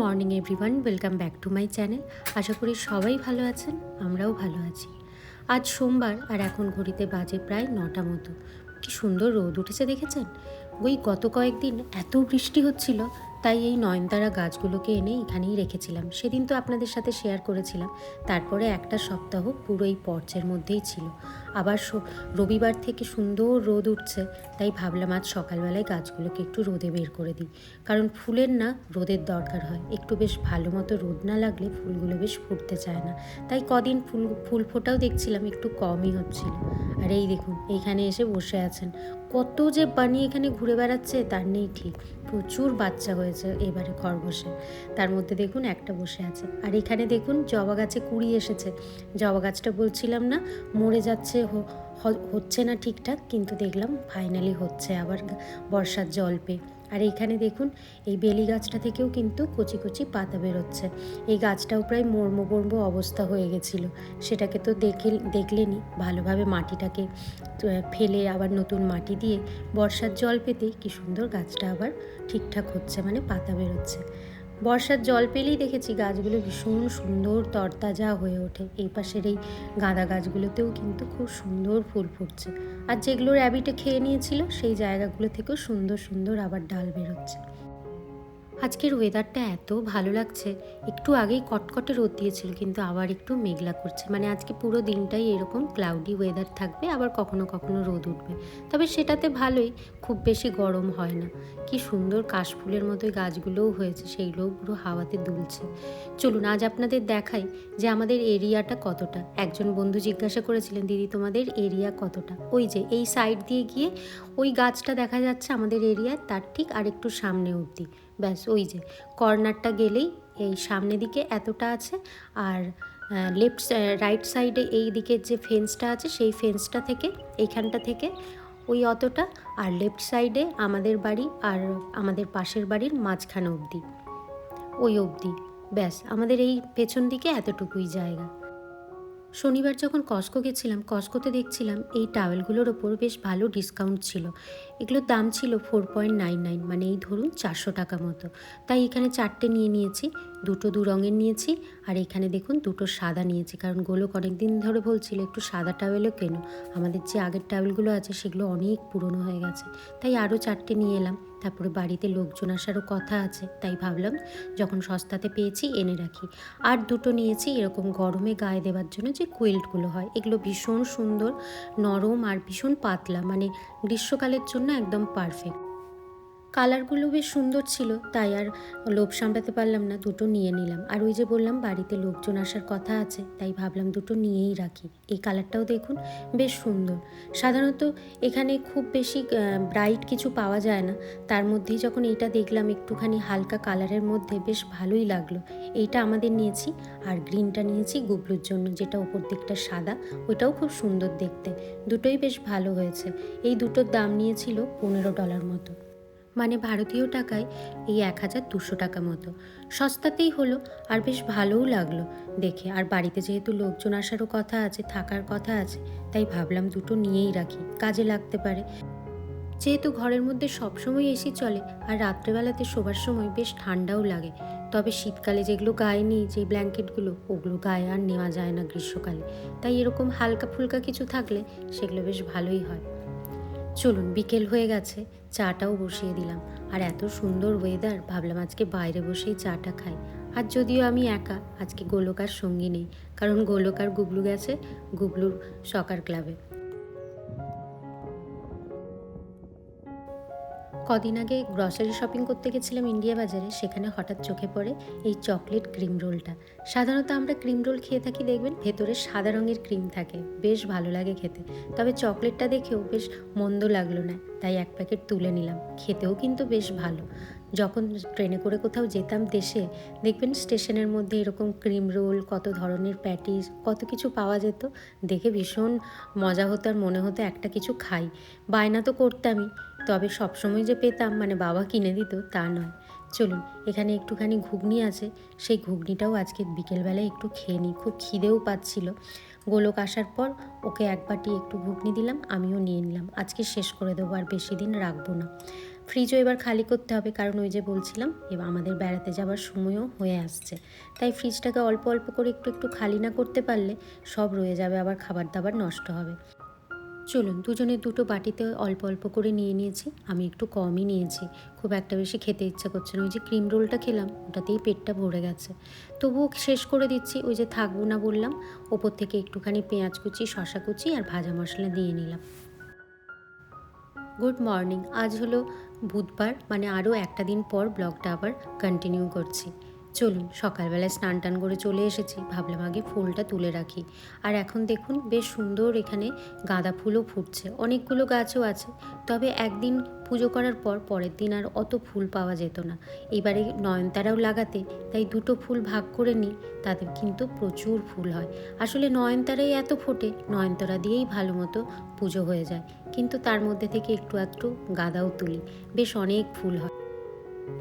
Morning everyone welcome back to my channel আশা করি সবাই ভালো আছেন, আমরাও ভালো আছি। আজ সোমবার আর এখন ঘড়িতে বাজে প্রায় নটা মতো। কি সুন্দর রোদ উঠেছে, দেখেছেন? ওই গত কয়েকদিন এত বৃষ্টি হচ্ছিল তাই এই নয়নতারা গাছগুলোকে এনে এখানেই রেখেছিলাম। সেদিন তো আপনাদের সাথে শেয়ার করেছিলাম। তারপরে একটা সপ্তাহ পুরো এই পর্চের মধ্যেই ছিল। আবার রবিবার থেকে সুন্দর রোদ উঠছে, তাই ভাবলাম আজ সকালবেলায় গাছগুলোকে একটু রোদে বের করে দিই। কারণ ফুলের না রোদের দরকার হয়। একটু বেশ ভালো মতো রোদ না লাগলে ফুলগুলো বেশ ফুটতে চায় না। তাই কদিন ফুল ফুল ফোটাও দেখছিলাম, একটু কমই হচ্ছিল। আর এই দেখুন, এইখানে এসে বসে আছেন। কত যে বানি এখানে ঘুরে বেড়াচ্ছে তার নেই ঠিক। প্রচুর বাচ্চা হয়েছে এবারে খরগোশে। তার মধ্যে দেখুন একটা বসে আছে। আর এখানে দেখুন জবা গাছে কুড়ি এসেছে। জবা গাছটা বলছিলাম না, মরে যাচ্ছে হচ্ছে না ঠিকঠাক, কিন্তু দেখলাম ফাইনালি হচ্ছে আবার বর্ষার জল পেয়ে। আর এইখানে দেখুন, এই বেলি গাছটা থেকেও কিন্তু কচি কচি পাতা বেরোচ্ছে। এই গাছটাও প্রায় মর্ম অবস্থা হয়ে গেছিল। সেটাকে তো দেখে দেখলেনি ভালোভাবে মাটিটাকে ফেলে আবার নতুন মাটি দিয়ে বর্ষার জল পেতে কি সুন্দর গাছটা আবার ঠিকঠাক হচ্ছে মানে পাতা বেরোচ্ছে। বর্ষার জল পেলেই দেখেছি গাছগুলো ভীষণ সুন্দর তরতাজা হয়ে ওঠে। এই পাশের এই গাঁদা গাছগুলোতেও কিন্তু খুব সুন্দর ফুল ফুটছে। আর যেগুলো র্যাবিটে খেয়ে নিয়েছিল, সেই জায়গাগুলো থেকেও সুন্দর সুন্দর আবার ডাল বেরোচ্ছে। আজকের ওয়েদারটা এত ভালো লাগছে। একটু আগেই কটকটে রোদ দিয়েছিল, কিন্তু আবার একটু মেঘলা করছে। মানে আজকে পুরো দিনটাই এরকম ক্লাউডি ওয়েদার থাকবে, আবার কখনো কখনো রোদ উঠবে। তবে সেটাতে ভালোই, খুব বেশি গরম হয় না। কি সুন্দর কাশফুলের মতোই গাছগুলোও হয়েছে, সেইগুলোও পুরো হাওয়াতে দুলছে। চলুন, আজ আপনাদের দেখাই যে আমাদের এরিয়াটা কতটা। একজন বন্ধু জিজ্ঞাসা করেছিলেন, দিদি, তোমাদের এরিয়া কতটা? ওই যে, এই সাইড দিয়ে গিয়ে ওই গাছটা দেখা যাচ্ছে আমাদের এরিয়ার তার ঠিক আরেকটু সামনে অবধি। ব্যাস, ওই যে কর্নারটা গেলেই এই সামনে দিকে এতটা আছে আর লেফট রাইট সাইডে এই দিকের যে ফেন্সটা আছে সেই ফেন্সটা থেকে, এইখানটা থেকে ওই অতটা আর লেফট সাইডে আমাদের বাড়ি আর আমাদের পাশের বাড়ির মাঝখানে অবধি, ওই অবধি। ব্যাস, আমাদের এই পেছন দিকে এতটুকুই জায়গা। শনিবার যখন কস্কো গেছিলাম কস্কোতে দেখছিলাম এই টাওয়েলগুলোর ওপর বেশ ভালো ডিসকাউন্ট ছিল। এগুলোর দাম ছিল ফোর পয়েন্ট নাইন নাইন মানে এই ধরুন চারশো টাকা মতো। তাই এখানে চারটে নিয়ে নিয়েছি, দুটো দু রঙের নিয়েছি, আর এখানে দেখুন দুটো সাদা নিয়েছি। কারণ গোলক অনেক দিন ধরে বলছিল, একটু সাদা টাওয়েলও কেন। আমাদের যে আগের টাওয়েলগুলো আছে, সেগুলো অনেক পুরনো হয়ে গেছে। তাই আরও চারটে নিয়ে এলাম। তারপরে বাড়িতে লোকজন আসারও কথা আছে, তাই ভাবলাম যখন সস্তাতে পেয়েছি এনে রাখি। আর দুটো নিয়েছি এরকম গরমে গায়ে দেওয়ার জন্য যে কুইল্টগুলো হয়, এগুলো ভীষণ সুন্দর, নরম আর ভীষণ পাতলা মানে গ্রীষ্মকালের জন্য একদম পারফেক্ট কালারগুলো বেশ সুন্দর ছিল, তাই আর লোভ সামলাতে পারলাম না, দুটো নিয়ে নিলাম। আর ওই যে বললাম, বাড়িতে লোকজন আসার কথা আছে, তাই ভাবলাম দুটো নিয়েই রাখি। এই কালারটাও দেখুন বেশ সুন্দর। সাধারণত এখানে খুব বেশি ব্রাইট কিছু পাওয়া যায় না। তার মধ্যেই যখন এইটা দেখলাম, একটুখানি হালকা কালারের মধ্যে বেশ ভালোই লাগল। এইটা আমাদের নিয়েছি, আর গ্রিনটা নিয়েছি গুবলুর জন্য, যেটা ওপর দিকটা সাদা, ওইটাও খুব সুন্দর দেখতে। দুটোই বেশ ভালো হয়েছে। এই দুটোর দাম নিয়েছিল পনেরো ডলার মতো। মানে ভারতীয় টাকায় এই এক হাজার দুশো টাকা মতো। সস্তাতেই হলো আর বেশ ভালোও লাগল দেখে। আর বাড়িতে যেহেতু লোকজন আসারও কথা আছে, থাকার কথা আছে, তাই ভাবলাম দুটো নিয়েই রাখি, কাজে লাগতে পারে। যেহেতু ঘরের মধ্যে সবসময় এসি চলে আর রাত্রেবেলাতে শোবার সময় বেশ ঠান্ডাও লাগে, তবে শীতকালে যেগুলো গায়ে নিই যে ব্ল্যাঙ্কেটগুলো, ওগুলো গায়ে আর নেওয়া যায় না গ্রীষ্মকালে। তাই এরকম হালকা ফুলকা কিছু থাকলে সেগুলো বেশ ভালোই হয়। চলুন, বিকেল হয়ে গেছে, চাটাও বসিয়ে দিলাম। আর এত সুন্দর ওয়েদার ভাবলাম আজকে বাইরে বসেই চাটা খাই। আর যদিও আমি একা, আজকে গোলকার সঙ্গী নেই। কারণ গোলকার গুবলু গেছে গুবলুর সকার ক্লাবে কদিন আগে গ্রসারি শপিং করতে গেছিলাম ইন্ডিয়া বাজারে, সেখানে হঠাৎ চোখে পড়ে এই চকলেট ক্রিম রোলটা। সাধারণত আমরা ক্রিম রোল খেয়ে থাকি, দেখবেন ভেতরে সাদা রঙের ক্রিম থাকে, বেশ ভালো লাগে খেতে। তবে চকলেটটা দেখেও বেশ মন্দ লাগল না, তাই এক প্যাকেট তুলে নিলাম, খেতেও কিন্তু বেশ ভালো। যখন ট্রেনে করে কোথাও যেতাম দেশে, দেখবেন স্টেশনের মধ্যে এরকম ক্রিম রোল, কত ধরনের প্যাটিস, কত কিছু পাওয়া যেত, দেখে ভীষণ মজা হতো আর মনে হতো একটা কিছু খাই। বায়না তো করতামই তবে সবসময় যে পেতাম মানে বাবা কিনে দিত, তা নয়। চলুন, এখানে একটুখানি ঘুগনি আছে। সেই ঘুগনিটাও আজকে বিকেলবেলায় একটু খেয়ে নিই। খুব খিদেও পাচ্ছিল। গোলক আসার পর ওকে এক বাটি একটু ঘুগনি দিলাম, আমিও নিয়ে নিলাম। আজকে শেষ করে দেবো, আর বেশি দিন রাখব না। ফ্রিজও এবার খালি করতে হবে, কারণ ওই যে বলছিলাম, এবার আমাদের বেড়াতে যাওয়ার সময়ও হয়ে আসছে। তাই ফ্রিজটাকে অল্প অল্প করে একটু একটু খালি না করতে পারলে সব রয়ে যাবে, আবার খাবার দাবার নষ্ট হবে। চলুন দুজনের দুটো বাটিতে অল্প অল্প করে নিয়ে নিয়েছি। আমি একটু কমই নিয়েছি। খুব একটা বেশি খেতে ইচ্ছা করছে না। ওই যে ক্রিম রোলটা খেলাম, ওটাতেই পেটটা ভরে গেছে। তবুও শেষ করে দিচ্ছি। ওই যে থাকব না বললাম, ওপর থেকে একটুখানি পেঁয়াজ কুচি শশা কুচি আর ভাজা মশলা দিয়ে নিলাম। Good morning. আজ হলো বুধবার মানে আরও একটা দিন পর ব্লগটা আবার কন্টিনিউ করছি। চলুন, সকালবেলায় স্নান টান করে চলে এসেছি। ভাবলাম আগে ফুলটা তুলে রাখি। আর এখন দেখুন, বেশ সুন্দর এখানে গাঁদা ফুলও ফুটছে। অনেকগুলো গাছও আছে। তবে একদিন পুজো করার পর পরের দিন আর অত ফুল পাওয়া যেত না। এবারে নয়নতারাও লাগাতে, তাই দুটো ফুল ভাগ করে নিই তাতে কিন্তু প্রচুর ফুল হয়। আসলে নয়নতারাই এত ফোটে, নয়নতারা দিয়েই ভালো মতো পুজো হয়ে যায়। কিন্তু তার মধ্যে থেকে একটু একটু গাঁদাও তুলি। বেশ অনেক ফুল হয়।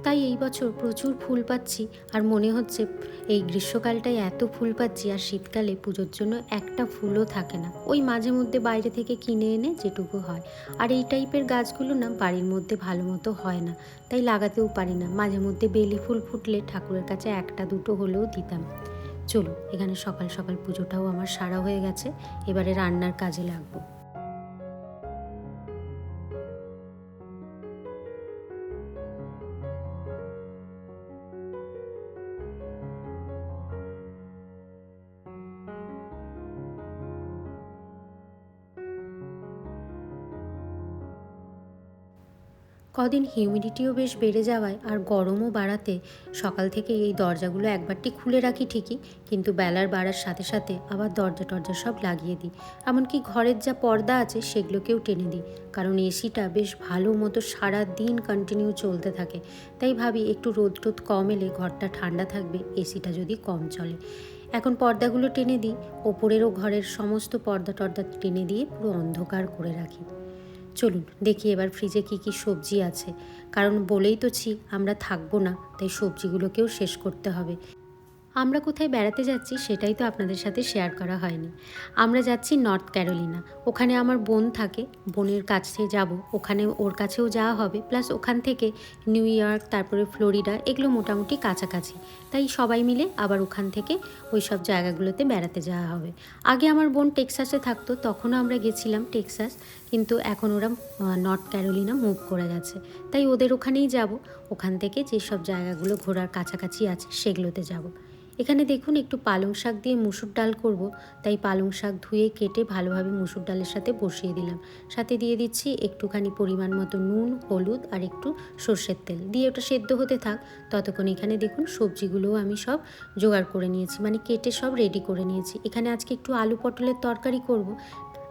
তাই এই বছর প্রচুর ফুল পাচ্ছি আর মনে হচ্ছে এই গ্রীষ্মকালটায় এত ফুল পাচ্ছি আর শীতকালে পুজোর জন্য একটা ফুলও থাকে না। ওই মাঝে মধ্যে বাইরে থেকে কিনে এনে যেটুকু হয়। আর এই টাইপের গাছগুলো না বাড়ির মধ্যে ভালো মতো হয় না। তাই লাগাতেও পারি না। মাঝে মধ্যে বেলি ফুল ফুটলে ঠাকুরের কাছে একটা দুটো হলেও দিতাম। চলো এখানে সকাল সকাল পুজোটাও আমার সারা হয়ে গেছে। এবারে রান্নার কাজে লাগবো। কদিন হিউমিডিটিও বেশ বেড়ে যাওয়ায় আর গরমও বাড়াতে সকাল থেকে এই দরজাগুলো একবারটি খুলে রাখি ঠিকই, কিন্তু বেলার বাড়ার সাথে সাথে আবার দরজা টরজা সব লাগিয়ে দিই। এমনকি ঘরের যা পর্দা আছে সেগুলোকেও টেনে দিই, কারণ এসিটা বেশ ভালো মতো সারা দিন কন্টিনিউ চলতে থাকে। তাই ভাবি একটু রোদ টোদ কম এলে ঘরটা ঠান্ডা থাকবে, এসিটা যদি কম চলে। এখন পর্দাগুলো টেনে দিই, ওপরেরও ঘরের সমস্ত পর্দা টর্দা টেনে দিয়ে পুরো অন্ধকার করে রাখি। চলুন, দেখি এবার ফ্রিজে কি কি সবজি আছে। কারণ বলেই তো ছি, আমরা থাকব না, তাই সবজিগুলোকেও শেষ করতে হবে। আমরা কোথায় বেড়াতে যাচ্ছি সেটাই তো আপনাদের সাথে শেয়ার করা হয়নি। আমরা যাচ্ছি নর্থ ক্যারোলিনা ওখানে আমার বোন থাকে, বোনের কাছে যাব। ওখানে ওর কাছেও যাওয়া হবে। প্লাস ওখান থেকে নিউ ইয়র্ক তারপরে ফ্লোরিডা এগুলো মোটামুটি কাছাকাছি। তাই সবাই মিলে আবার ওখান থেকে ওই সব জায়গাগুলোতে বেড়াতে যাওয়া হবে। আগে আমার বোন টেক্সাসে থাকতো, তখনও আমরা গেছিলাম টেক্সাস কিন্তু এখন ওরা নর্থ ক্যারোলিনা মুভ করে গেছে। তাই ওদের ওখানেই যাব। ওখান থেকে যেসব জায়গাগুলো ঘোরার কাছাকাছি আছে সেগুলোতে যাব। এখানে দেখুন একটু পালং শাক দিয়ে মুসুর ডাল করব, তাই পালং শাক ধুয়ে কেটে ভালোভাবে মুসুর ডালের সাথে বসিয়ে দিলাম। সাথে দিয়ে দিচ্ছি একটুখানি পরিমাণ মতো নুন, হলুদ আর একটু সর্ষের তেল। দিয়ে ওটা সেদ্ধ হতে থাক। ততক্ষণ এখানে দেখুন সবজিগুলোও আমি সব জোগাড় করে নিয়েছি মানে কেটে সব রেডি করে নিয়েছি। এখানে আজকে একটু আলু পটলের তরকারি করব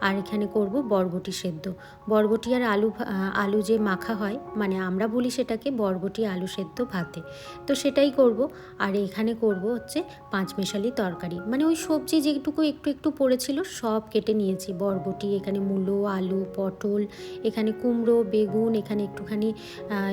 আর এখানে করব বরবটি সেদ্ধ। বরবটি আর আলু আলু যে মাখা হয় মানে আমরা বলি সেটাকে বরবটি আলু সেদ্ধ ভাতে। তো সেটাই করব। আর এখানে করব হচ্ছে পাঁচমেশালি তরকারি। মানে ওই সবজি যেটুকু একটু একটু পড়েছিল, সব কেটে নিয়েছি। বরবটি, এখানে মূলো, আলু, পটল, এখানে কুমড়ো, বেগুন, এখানে একটুখানি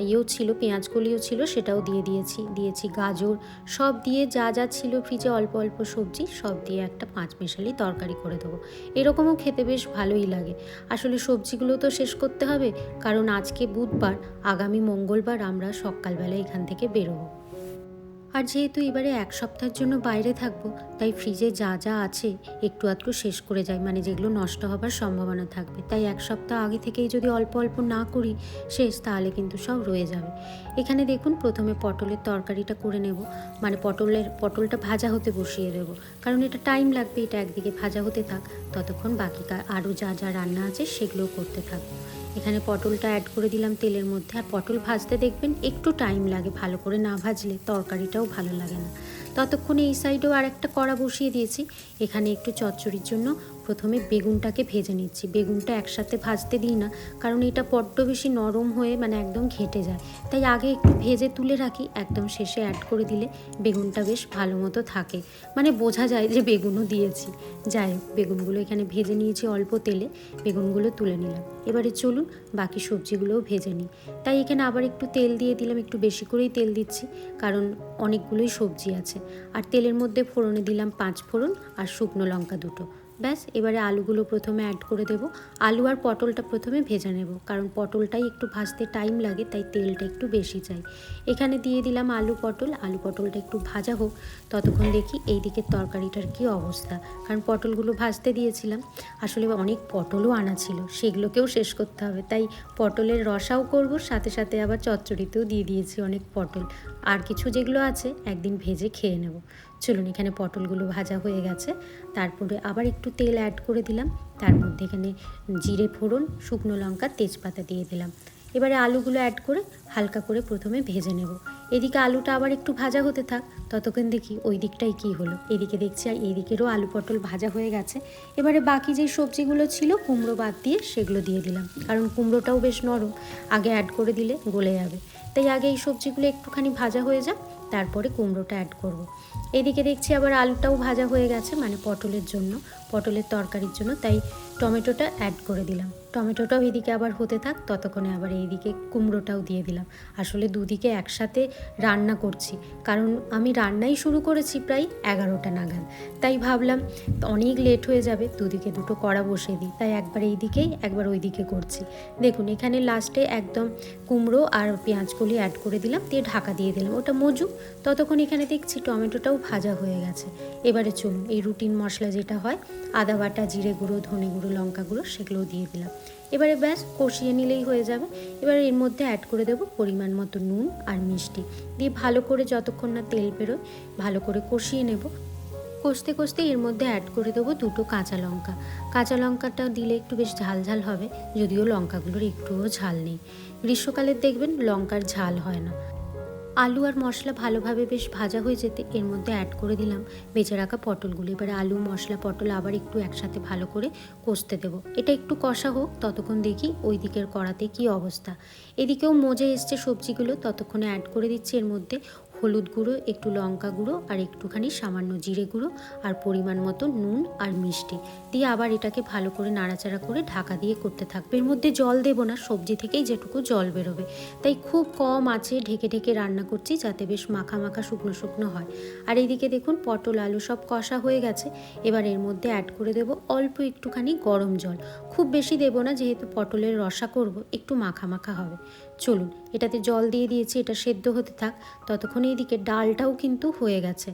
ইয়েও ছিল পেঁয়াজ কলিও ছিল, সেটাও দিয়ে দিয়েছি। দিয়েছি গাজর, সব দিয়ে যা যা ছিল ফ্রিজে অল্প অল্প সবজি, সব দিয়ে একটা পাঁচমেশালি তরকারি করে দেবো। এরকমও খেতে বেশ ভালোই লাগে। আসলে সবজিগুলো তো শেষ করতে হবে, কারণ আজকে বুধবার, আগামী মঙ্গলবার আমরা সকালবেলা এখান থেকে বেরোবো। আর যেহেতু এবারে এক সপ্তাহের জন্য বাইরে থাকব, তাই ফ্রিজে যা যা আছে একটু আধটু শেষ করে যাই। মানে যেগুলো নষ্ট হবার সম্ভাবনা থাকবে। তাই এক সপ্তাহ আগে থেকেই যদি অল্প অল্প না করি শেষ, তাহলে কিন্তু সব রয়ে যাবে। এখানে দেখুন, প্রথমে পটলের তরকারিটা করে নেব। মানে পটলের, পটলটা ভাজা হতে বসিয়ে দেবো। কারণ এটা টাইম লাগবে, এটা একদিকে ভাজা হতে থাক, ততক্ষণ বাকি আরও যা যা রান্না আছে সেগুলো করতে থাকব। এখানে পটলটা অ্যাড করে দিলাম তেলের মধ্যে। আর পটল ভাজতে দেখবেন একটু টাইম লাগে ভালো করে না ভাজলে, তরকারিটাও ভালো লাগে না। ততক্ষণে এই সাইডেও আর একটা কড়া বসিয়ে দিয়েছি। এখানে একটু চচ্চড়ির জন্য প্রথমে বেগুনটাকে ভেজে নিচ্ছি। বেগুনটা একসাথে ভাজতে দিই না, কারণ এটা বড্ড বেশি নরম হয়ে মানে একদম ঘেটে যায়। তাই আগে একটু ভেজে তুলে রাখি, একদম শেষে অ্যাড করে দিলে বেগুনটা বেশ ভালো মতো থাকে। মানে বোঝা যায় যে বেগুনও দিয়েছি। যাই হোক, বেগুনগুলো এখানে ভেজে নিয়েছি অল্প তেলে, বেগুনগুলো তুলে নিলাম। এবারে চলুন বাকি সবজিগুলোও ভেজে নিই। তাই এখানে আবার একটু তেল দিয়ে দিলাম, একটু বেশি করেই তেল দিচ্ছি, কারণ অনেকগুলোই সবজি আছে। আর তেলের মধ্যে ফোড়নে দিলাম পাঁচ ফোড়ন আর শুকনো লঙ্কা দুটো। ব্যাস, এবারে আলুগুলো প্রথমে অ্যাড করে দেব। আলু আর পটলটা প্রথমে ভেজে নেব, কারণ পটলটাই একটু ভাজতে টাইম লাগে, তাই তেলটা একটু বেশি চাই। এখানে দিয়ে দিলাম আলু, পটল। আলু, পটলটা একটু ভাজা হোক, ততক্ষণ দেখি এই দিকের তরকারিটার কি অবস্থা, কারণ পটলগুলো ভাজতে দিয়েছিলাম। আসলে অনেক পটলও আনা ছিল, সেগুলোকেও শেষ করতে হবে, তাই পটলের রসাও করব, সাথে সাথে আবার চচ্চড়িতেও দিয়ে দিয়েছি অনেক পটল। আর কিছু যেগুলো আছে, একদিন ভেজে খেয়ে নেব। চলুন এখানে পটলগুলো ভাজা হয়ে গেছে। তারপরে আবার একটু তেল অ্যাড করে দিলাম। তার মধ্যে এখানে জিরে ফোড়ন, শুকনো লঙ্কা, তেজপাতা দিয়ে দিলাম। এবারে আলুগুলো অ্যাড করে হালকা করে প্রথমে ভেজে নেব। এদিকে আলুটা আবার একটু ভাজা হতে থাক, ততক্ষণ দেখি ওই দিকটাই কী হলো। এদিকে দেখছি আর এদিকেরও আলু পটল ভাজা হয়ে গেছে। এবারে বাকি যে সবজিগুলো ছিল কুমড়ো বাদ দিয়ে সেগুলো দিয়ে দিলাম। কারণ কুমড়োটাও বেশ নরম, আগে অ্যাড করে দিলে গলে যাবে। তাই আগে এই সবজিগুলো একটুখানি ভাজা হয়ে যাক, তারপরে কুমড়োটা অ্যাড করব। এদিকে দেখছি আবার আলুটাও ভাজা হয়ে গেছে মানে পটলের জন্য, পটলের তরকারির জন্য, তাই টমেটোটা অ্যাড করে দিলাম। টমেটোটাও এদিকে আবার হতে থাক, ততক্ষণে আবার এইদিকে কুমড়োটাও দিয়ে দিলাম। আসলে দুদিকে একসাথে রান্না করছি, কারণ আমি রান্নাই শুরু করেছি প্রায় এগারোটা নাগাদ। তাই ভাবলাম অনেক লেট হয়ে যাবে, দুদিকে দুটো কড়া বসিয়ে দিই, তাই একবার এই দিকেই একবার ওই দিকে করছি। দেখুন, এখানে লাস্টে একদম কুমড়ো আর পেঁয়াজকলি অ্যাড করে দিলাম, দিয়ে ঢাকা দিয়ে দিলাম। ওটা মজু, ততক্ষণ এখানে দেখছি টমেটোটাও ভাজা হয়ে গেছে। এবারে চলুন, এই রুটিন মশলা যেটা হয়, আদা বাটা, জিরে গুঁড়ো, ধনে গুঁড়ো, লঙ্কা গুঁড়ো, সেগুলোও দিয়ে দিলাম। এবারে ব্যাস, কষিয়ে নিলেই হয়ে যাবে। এবারে এর মধ্যে অ্যাড করে দেবো পরিমাণ মতো নুন আর মিষ্টি। দিয়ে ভালো করে যতক্ষণ না তেল বেরোয়, ভালো করে কষিয়ে নেব। কষতে কষতে এর মধ্যে অ্যাড করে দেবো দুটো কাঁচা লঙ্কা। কাঁচা লঙ্কাটা দিলে একটু বেশ ঝাল ঝাল হবে, যদিও লঙ্কাগুলোর একটুও ঝাল নেই। গ্রীষ্মকালে দেখবেন লঙ্কার ঝাল হয় না। আলু আর মশলা ভালোভাবে বেশ ভাজা হয়ে যেতে এর মধ্যে অ্যাড করে দিলাম। বেঁচে রাখা পটলগুলো। এবার আলু, মশলা, পটল আবার একটু একসাথে ভালো করে কষতে দেবো। এটা একটু কষা হোক, ততক্ষণ দেখি ওই দিকের কড়াতে কী অবস্থা। এদিকেও মজে এসছে সবজিগুলো, ততক্ষণে অ্যাড করে দিচ্ছি এর মধ্যে হলুদ গুঁড়ো, একটু লঙ্কা গুঁড়ো আর একটুখানি সামান্য জিরে গুঁড়ো আর পরিমাণ মতো নুন আর মিষ্টি। দিয়ে আবার এটাকে ভালো করে নাড়াচাড়া করে ঢাকা দিয়ে করতে থাকবে। এর মধ্যে জল দেবো না, সবজি থেকেই যেটুকু জল বেরোবে। তাই খুব কম আছে ঢেকে ঢেকে রান্না করছি যাতে বেশ মাখা মাখা শুকনো শুকনো হয়। আর এইদিকে দেখুন পটল, আলু সব কষা হয়ে গেছে। এবার এর মধ্যে অ্যাড করে দেবো অল্প একটুখানি গরম জল। খুব বেশি দেবো না, যেহেতু পটলের রসা করব, একটু মাখা মাখা হবে। চলুন এটাতে জল দিয়ে দিয়েছি এটা সেদ্ধ হতে থাক। ততক্ষণে এদিকে ডালটাও কিন্তু হয়ে গেছে।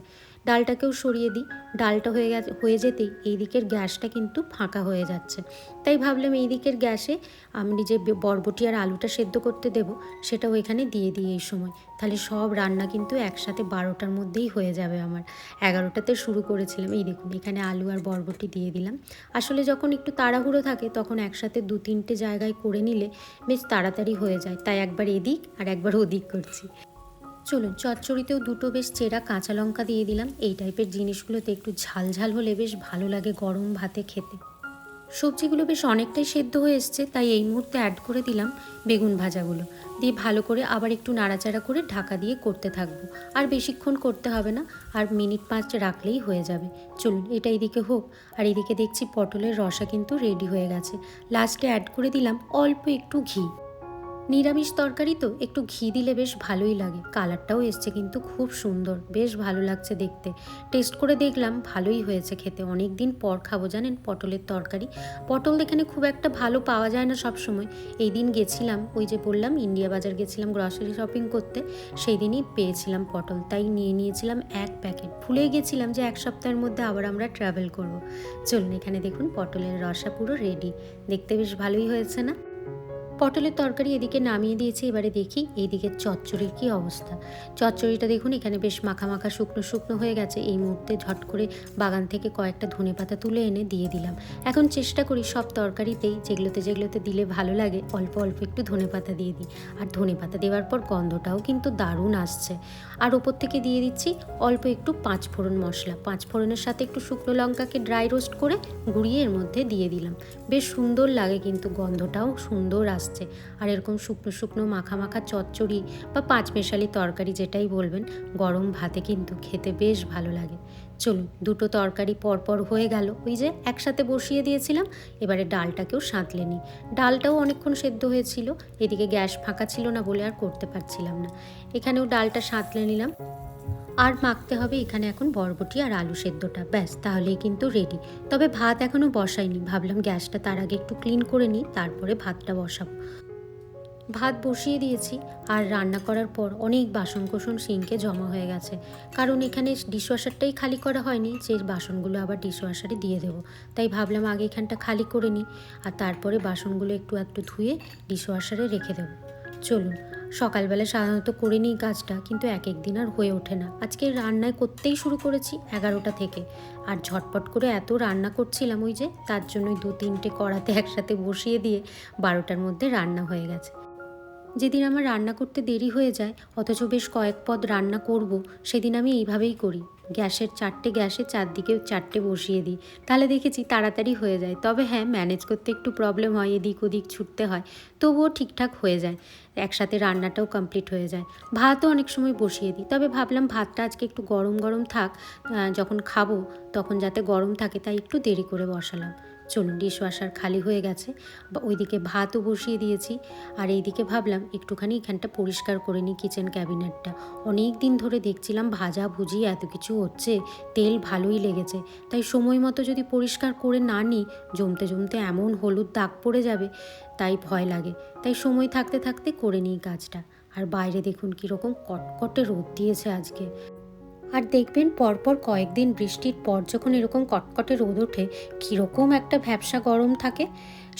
ডালটাকেও সরিয়ে দিই। ডালটা হয়ে গেছে, হয়ে যেতেই এই দিকের গ্যাসটা কিন্তু ফাঁকা হয়ে যাচ্ছে। তাই ভাবলাম এই দিকের গ্যাসে আমি যে বরবটি আর আলুটা সেদ্ধ করতে দেব, সেটাও এখানে দিয়ে দিই এই সময়। তাহলে সব রান্না কিন্তু একসাথে বারোটার মধ্যেই হয়ে যাবে আমার। এগারোটাতে শুরু করেছিলাম। এই দেখুন, এখানে আলু আর বরবটি দিয়ে দিলাম। আসলে যখন একটু তাড়াহুড়ো থাকে, তখন একসাথে দু তিনটে জায়গায় করে নিলে বেশ তাড়াতাড়ি হয়ে যায়। তাই একবার এদিক আর একবার ওদিক করছি। চলুন, চচ্চড়িতেও দুটো বেশ চেরা কাঁচা লঙ্কা দিয়ে দিলাম। এই টাইপের জিনিসগুলোতে একটু ঝাল ঝাল হলে বেশ ভালো লাগে গরম ভাতে খেতে। সবজিগুলো বেশ অনেকটাই সেদ্ধ হয়ে এসছে, তাই এই মুহূর্তে অ্যাড করে দিলাম বেগুন ভাজাগুলো। দিয়ে ভালো করে আবার একটু নাড়াচাড়া করে ঢাকা দিয়ে করতে থাকব। আর বেশিক্ষণ করতে হবে না, আর মিনিট পাঁচ রাখলেই হয়ে যাবে। চলুন, এটা এদিকে হোক। আর এদিকে দেখছি পটলের রসা কিন্তু রেডি হয়ে গেছে। লাস্টে অ্যাড করে দিলাম অল্প একটু ঘি। নিরামিষ তরকারি তো একটু ঘি দিলে বেশ ভালোই লাগে। কালারটাও এসছে কিন্তু খুব সুন্দর, বেশ ভালো লাগছে দেখতে। টেস্ট করে দেখলাম, ভালোই হয়েছে খেতে। অনেক দিন পর খাব, জানেন? পটলের তরকারি। পটল এখানে খুব একটা ভালো পাওয়া যায় না সবসময়। এই দিন গেছিলাম, ওই যে বললাম, ইন্ডিয়া বাজার গেছিলাম গ্রসারি শপিং করতে। সেই দিনই পেয়েছিলাম পটল। তাই নিয়ে নিয়েছিলাম এক প্যাকেট। ভুলে গেছিলাম যে এক সপ্তাহের মধ্যে আবার আমরা ট্রাভেল করব। চলুন এখানে দেখুন, পটলের রসা পুরো রেডি দেখতে বেশ ভালোই হয়েছে না? পটলের তরকারি এদিকে নামিয়ে দিয়েছি, এবারে দেখি এইদিকে চচ্চড়ির কী অবস্থা। চচ্চড়িটা দেখুন, এখানে বেশ মাখা মাখা শুকনো শুকনো হয়ে গেছে। এই মুহূর্তে ঝট করে বাগান থেকে কয়েকটা ধনে পাতা তুলে এনে দিয়ে দিলাম। এখন চেষ্টা করি সব তরকারিতেই, যেগুলোতে যেগুলোতে দিলে ভালো লাগে, অল্প অল্প একটু ধনে পাতা দিয়ে দিই। আর ধনে পাতা দেওয়ার পর গন্ধটাও কিন্তু দারুণ আসছে। আর ওপর থেকে দিয়ে দিচ্ছি অল্প একটু পাঁচ ফোড়ন মশলা। পাঁচ ফোড়নের সাথে একটু শুকনো লঙ্কাকে ড্রাই রোস্ট করে গুঁড়িয়ে এর মধ্যে দিয়ে দিলাম। বেশ সুন্দর লাগে কিন্তু গন্ধটাও, সুন্দর আসছে। আসছে। আর এরকম শুকনো শুকনো মাখা মাখা চচ্চড়ি বা পাঁচ মেশালি তরকারি যেটাই বলবেন, গরম ভাতে কিন্তু খেতে বেশ ভালো লাগে। চলুন, দুটো তরকারি পরপর হয়ে গেল। ওই যে একসাথে বসিয়ে দিয়েছিলাম, এবারে ডালটাকেও সাঁতলে নিই। ডালটাও অনেকক্ষণ সেদ্ধ হয়েছিল, এদিকে গ্যাস ফাঁকা ছিল না বলে আর করতে পারছিলাম না। এখানেও ডালটা সাঁতলে নিলাম। আর মাখতে হবে এখানে এখন বরবটি আর আলু সেদ্ধটা। ব্যাস, তাহলেই কিন্তু রেডি তবে ভাত এখনও বসাইনি। ভাবলাম গ্যাসটা তার আগে একটু ক্লিন করে নিই, তারপরে ভাতটা বসাবো। ভাত বসিয়ে দিয়েছি আর রান্না করার পর অনেক বাসন কোসন সিঙ্কে জমা হয়ে গেছে। কারণ এখানে ডিশওয়াশারটাই খালি করা হয়নি, যে বাসনগুলো আবার ডিশওয়াশারে দিয়ে দেবো। তাই ভাবলাম আগে এখানটা খালি করে নিই আর তারপরে বাসনগুলো একটু একটু ধুয়ে ডিশওয়াশারে রেখে দেবো। চলুন সকালবেলা সাধারণত করে নিই কাজটা, কিন্তু এক এক দিন আর হয়ে ওঠে না। আজকে রান্নায় করতেই শুরু করেছি এগারোটা থেকে। আর ঝটপট করে এত রান্না করছিলাম ওই যে, তার জন্যই দু তিনটে কড়াতে একসাথে বসিয়ে দিয়ে বারোটার মধ্যে রান্না হয়ে গেছে। যেদিন আমার রান্না করতে দেরি হয়ে যায়, অথচ বেশ কয়েক পদ রান্না করব, সেদিন আমি এইভাবেই করি। গ্যাসের চারটে গ্যাসে চারদিকে চারটে বসিয়ে দিই। তাহলে দেখেছি তাড়াতাড়ি হয়ে যায়। তবে হ্যাঁ ম্যানেজ করতে একটু প্রবলেম হয়, এদিক ওদিক ছুটতে হয়। তবুও ঠিকঠাক হয়ে যায়। একসাথে রান্নাটাও কমপ্লিট হয়ে যায়। ভাতও অনেক সময় বসিয়ে দিই। তবে ভাবলাম ভাতটা আজকে একটু গরম গরম থাক যখন খাব, তখন যাতে গরম থাকে, তাই একটু দেরি করে বসালাম। চলুন ডিশ ওয়াশার খালি হয়ে গেছে, বা ওইদিকে ভাতও বসিয়ে দিয়েছি। আর এইদিকে ভাবলাম, একটুখানি এখানটা পরিষ্কার করে নিই কিচেন ক্যাবিনেটটা। অনেক দিন ধরে দেখছিলাম ভাজা ভুজি এত কিছু হচ্ছে, তেল ভালোই লেগেছে। তাই সময় মতো যদি পরিষ্কার করে না নিই, জমতে জমতে এমন হলুদ দাগ পড়ে যাবে, তাই ভয় লাগে। তাই সময় থাকতে থাকতে করে নিই কাজটা। আর বাইরে দেখুন কীরকম কটকটে রোদ দিয়েছে আজকে। আর দেখবেন পরপর কয়েকদিন বৃষ্টির পর যখন এরকম কটকটে রোদ ওঠে, কীরকম একটা ভ্যাবসা গরম থাকে।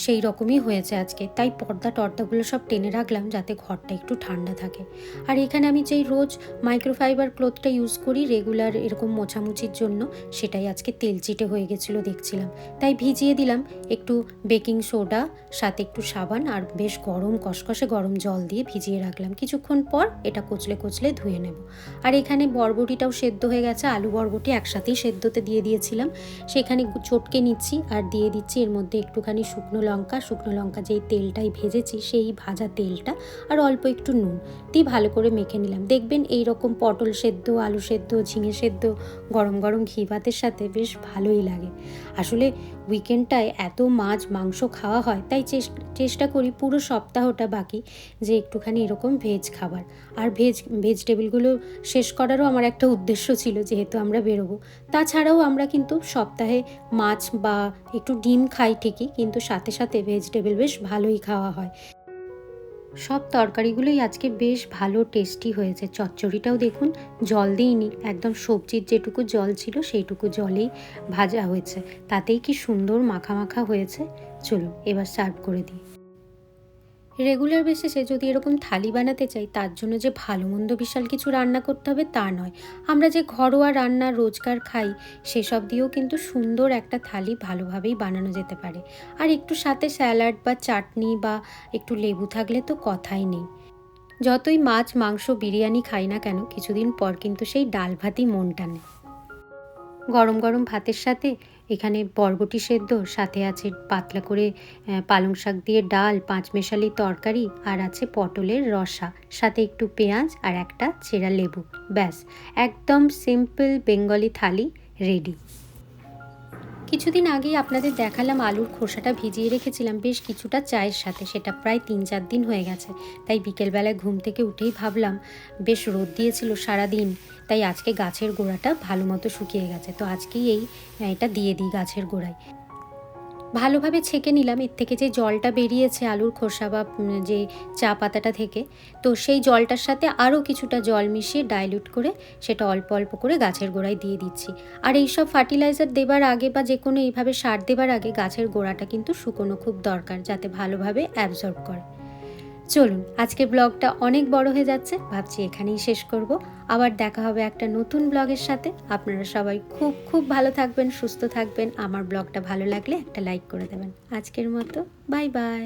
সেই রকমই হয়েছে আজকে। তাই পর্দা টর্দাগুলো সব টেনে রাখলাম যাতে ঘরটা একটু ঠান্ডা থাকে। আর এখানে আমি যেই রোজ মাইক্রোফাইবার ক্লোথটা ইউজ করি রেগুলার এরকম মোছামুছির জন্য, সেটাই আজকে তেল চিটে হয়ে গেছিল দেখছিলাম। তাই ভিজিয়ে দিলাম একটু বেকিং সোডা সাথে একটু সাবান আর বেশ গরম কষকষে গরম জল দিয়ে ভিজিয়ে রাখলাম। কিছুক্ষণ পর এটা কচলে কচলে ধুয়ে নেব। আর এখানে বরবটিটাও সেদ্ধ হয়ে গেছে, আলু বরবটি একসাথেই সেদ্ধতে দিয়ে দিয়েছিলাম। সেখানে চটকে নিচ্ছি আর দিয়ে দিচ্ছি, এর মধ্যে একটুখানি শুকনো লঙ্কা, শুকনো লঙ্কা যেই তেলটাই ভেজেছি, সেই ভাজা তেলটা আর অল্প একটু নুন দিয়ে ভালো করে মেখে নিলাম। দেখবেন এই রকম পটল সেদ্ধ, আলু সেদ্ধ, ঝিঙে সেদ্ধ, গরম গরম ঘি ভাতের সাথে বেশ ভালোই লাগে। আসলে উইকেন্ডটায় এত মাছ, মাংস খাওয়া হয়, তাই চেষ্টা করি পুরো সপ্তাহটা বাকি যে একটুখানি এরকম ভেজ খাবার। আর ভেজ ভেজিটেবলগুলো শেষ করারও আমার একটা উদ্দেশ্য ছিল যেহেতু আমরা বেরোবো। তাছাড়াও আমরা কিন্তু সপ্তাহে মাছ বা একটু ডিম খাই ঠিকই, কিন্তু সাথে সাথে ভেজিটেবল বেশ ভালোই খাওয়া হয়। সব তরকারিগুলোই আজকে বেশ ভালো টেস্টি হয়েছে। চচ্চড়িটাও দেখুন, জল দিইনি, একদম সবজির যেটুকু জল ছিল সেইটুকু জলেই ভাজা হয়েছে। তাতেই কি সুন্দর মাখা মাখা হয়েছে। চলো এবার সার্ভ করে দিই। রেগুলার বেসিসে যদি এরকম থালি বানাতে চাই, তার জন্য যে ভালো মন্দ বিশাল কিছু রান্না করতে হবে তা নয়। আমরা যে ঘরোয়া রান্না রোজকার খাই, সেসব দিয়েও কিন্তু সুন্দর একটা থালি ভালোভাবেই বানানো যেতে পারে। আর একটু সাথে স্যালাড বা চাটনি বা একটু লেবু থাকলে তো কথাই নেই। যতই মাছ, মাংস, বিরিয়ানি খাই না কেন, কিছুদিন পর কিন্তু সেই ডাল ভাতই মন টানে গরম গরম ভাতের সাথে এখানে বরবটি সেদ্ধ, সাথে আছে পাতলা করে পালং শাক দিয়ে ডাল পাঁচমেশালি তরকারি, আর আছে পটলের রসা, সাথে একটু পেঁয়াজ আর একটা চেরা লেবু। ব্যাস, একদম সিম্পল বেঙ্গলি থালি রেডি কিছুদিন আগেই আপনাদের দেখালাম আলুর খোসাটা ভিজিয়ে রেখেছিলাম। বেশ কিছুটা চায়ের সাথে, সেটা প্রায় তিন চার দিন হয়ে গেছে। তাই বিকেলবেলায় ঘুম থেকে উঠেই ভাবলাম, বেশ রোদ দিয়েছিল সারা দিন তাই আজকে গাছের গোড়াটা ভালো মতো শুকিয়ে গেছে। তো আজকেই এই, এটা দিয়ে দিই গাছের গোড়ায়। ভালোভাবে ছেঁকে নিলাম। এর থেকে যে জলটা বেরিয়েছে আলুর খোসা বা যে চা পাতাটা থেকে, তো সেই জলটার সাথে আরও কিছুটা জল মিশিয়ে ডাইলিউট করে সেটা অল্প অল্প করে গাছের গোড়ায় দিয়ে দিচ্ছি। আর এই সব ফার্টিলাইজার দেবার আগে বা যে কোনো এইভাবে সার দেবার আগে গাছের গোড়াটা কিন্তু শুকোনো খুব দরকার, যাতে ভালোভাবে অ্যাবজর্ব করে। চলুন আজকে ব্লগটা অনেক বড় হয়ে যাচ্ছে, ভাবছি এখানেই শেষ করব। আবার দেখা হবে একটা নতুন ব্লগের সাথে। আপনারা সবাই খুব খুব ভালো থাকবেন, সুস্থ থাকবেন। আমার ব্লগটা ভালো লাগলে একটা লাইক করে দেবেন। আজকের মতো, বাই বাই।